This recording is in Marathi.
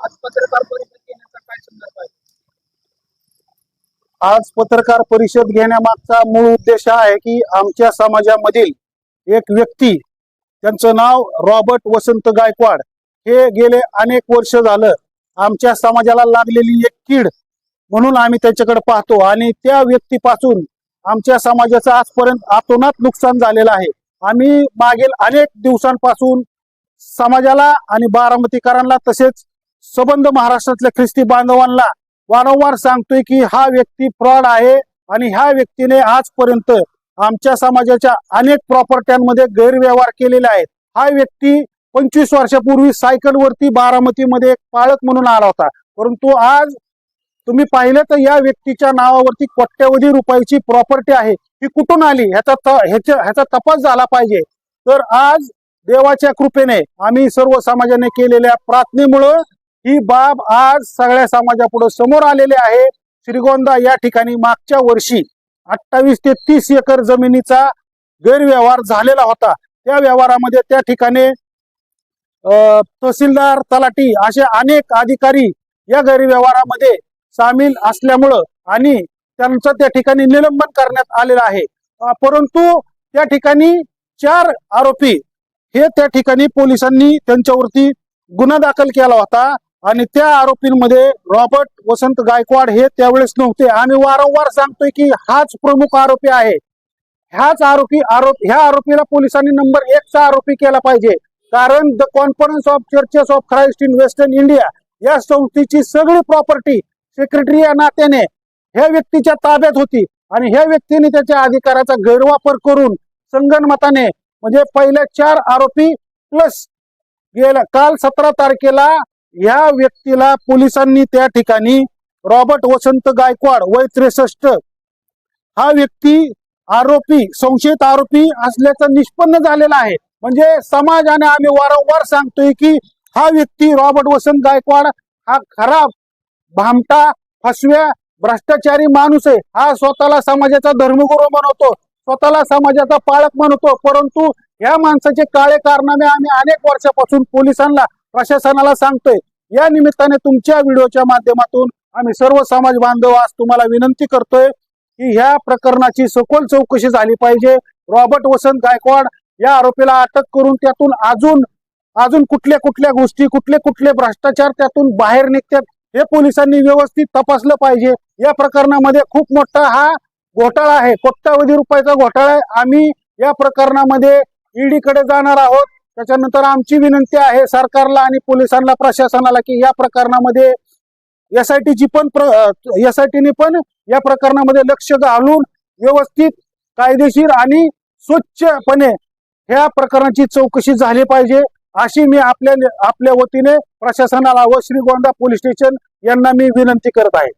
आज पत्रकार परिषद घेण्याचा काय संदर्भ आहे? आज पत्रकार परिषद घेण्यामागचा मूळ उद्देश आहे की आमच्या समाजामधील एक व्यक्ती त्यांचं नाव रॉबर्ट वसंत गायकवाड. हे गेले अनेक वर्ष झालं आमच्या समाजाला लागलेली एक कीड म्हणून आम्ही त्याच्याकडे पाहतो आणि त्या व्यक्तीपासून आमच्या समाजाचं आजपर्यंत आतोनात नुकसान झालेलं आहे. आम्ही मागील अनेक दिवसांपासून समाजाला आणि बारामतीकरांना तसेच सबंध महाराष्ट्रातल्या ख्रिस्ती बांधवांना वारंवार सांगतोय की हा व्यक्ती फ्रॉड आहे आणि ह्या व्यक्तीने आजपर्यंत आमच्या समाजाच्या अनेक प्रॉपर्ट्यांमध्ये गैरव्यवहार केलेले आहेत. हा व्यक्ती पंचवीस वर्षापूर्वी सायकलवरती बारामतीमध्ये एक पाळक म्हणून आला होता. परंतु आज तुम्ही पाहिलं तर या व्यक्तीच्या नावावरती कोट्यवधी रुपयाची प्रॉपर्टी आहे. ही कुठून आली? ह्याचा त- ह्याच्या ह्याचा तपास झाला पाहिजे. तर आज देवाच्या कृपेने आम्ही सर्व समाजाने केलेल्या प्रार्थनेमुळं ही बाब आज सगळ्या समाजापुढे समोर आलेली आहे. श्रीगोंदा या ठिकाणी मागच्या वर्षी अठ्ठावीस ते तीस एकर जमिनीचा गैरव्यवहार झालेला होता. त्या व्यवहारामध्ये त्या ठिकाणी तहसीलदार तलाठी असे अनेक अधिकारी या गैरव्यवहारामध्ये सामील असल्यामुळं आणि त्यांचं त्या ठिकाणी निलंबन करण्यात आलेलं आहे. परंतु त्या ठिकाणी चार आरोपी हे त्या ठिकाणी पोलिसांनी त्यांच्यावरती गुन्हा दाखल केला होता. आणि त्या आरोपींमध्ये रॉबर्ट वसंत गायकवाड हे त्यावेळेस नव्हते. आम्ही वारंवार सांगतोय की हाच प्रमुख आरोपी आहे. ह्याच आरोपी आरोप ह्या आरोपीला पोलिसांनी नंबर एकचा आरोपी केला पाहिजे. कारण the Conference of Churches of Christ in Western India या संस्थेची सगळी प्रॉपर्टी सेक्रेटरी या नात्याने ह्या व्यक्तीच्या ताब्यात होती. आणि ह्या व्यक्तीने त्याच्या अधिकाराचा गैरवापर करून संगणमताने म्हणजे पहिल्या चार आरोपी प्लस गेल्या काल सतरा तारखेला या व्यक्तीला पोलिसांनी त्या ठिकाणी रॉबर्ट वसंत गायकवाड वय त्रेसष्ट हा व्यक्ती आरोपी संशयित आरोपी असल्याचं निष्पन्न झालेलं आहे. म्हणजे समाजाने आम्ही वारंवार सांगतोय की हा व्यक्ती रॉबर्ट वसंत गायकवाड हा खराब भामटा फसव्या भ्रष्टाचारी माणूस आहे. हा स्वतःला समाजाचा धर्मगुरू म्हणतो स्वतःला समाजाचा पालक म्हणतो परंतु या माणसाचे काळे कारनामे आम्ही अनेक वर्षापासून पोलिसांना प्रशासनाला सांगतोय या निमित्ताने तुमच्या व्हिडिओच्या माध्यमातून आम्ही सर्व समाज बांधव आज तुम्हाला विनंती करतोय की ह्या प्रकरणाची सखोल चौकशी झाली पाहिजे. रॉबर्ट वसंत गायकवाड या आरोपीला अटक करून त्यातून अजून अजून कुठल्या कुठल्या गोष्टी कुठले कुठले भ्रष्टाचार त्यातून बाहेर निघतात हे पोलिसांनी व्यवस्थित तपासलं पाहिजे. या प्रकरणामध्ये खूप मोठा हा घोटाळा आहे. कोट्यावधी रुपयाचा घोटाळा आहे. आम्ही या प्रकरणामध्ये ईडीकडे जाणार आहोत. त्याच्यानंतर आमची विनंती आहे सरकारला आणि पोलिसांना प्रशासनाला की या प्रकरणामध्ये एस आय टीची पण एस आय टीने पण या प्रकरणामध्ये लक्ष घालून व्यवस्थित कायदेशीर आणि स्वच्छपणे ह्या प्रकरणाची चौकशी झाली पाहिजे अशी मी आपल्या आपल्या वतीने प्रशासनाला व श्रीगोंदा पोलीस स्टेशन यांना मी विनंती करत आहे.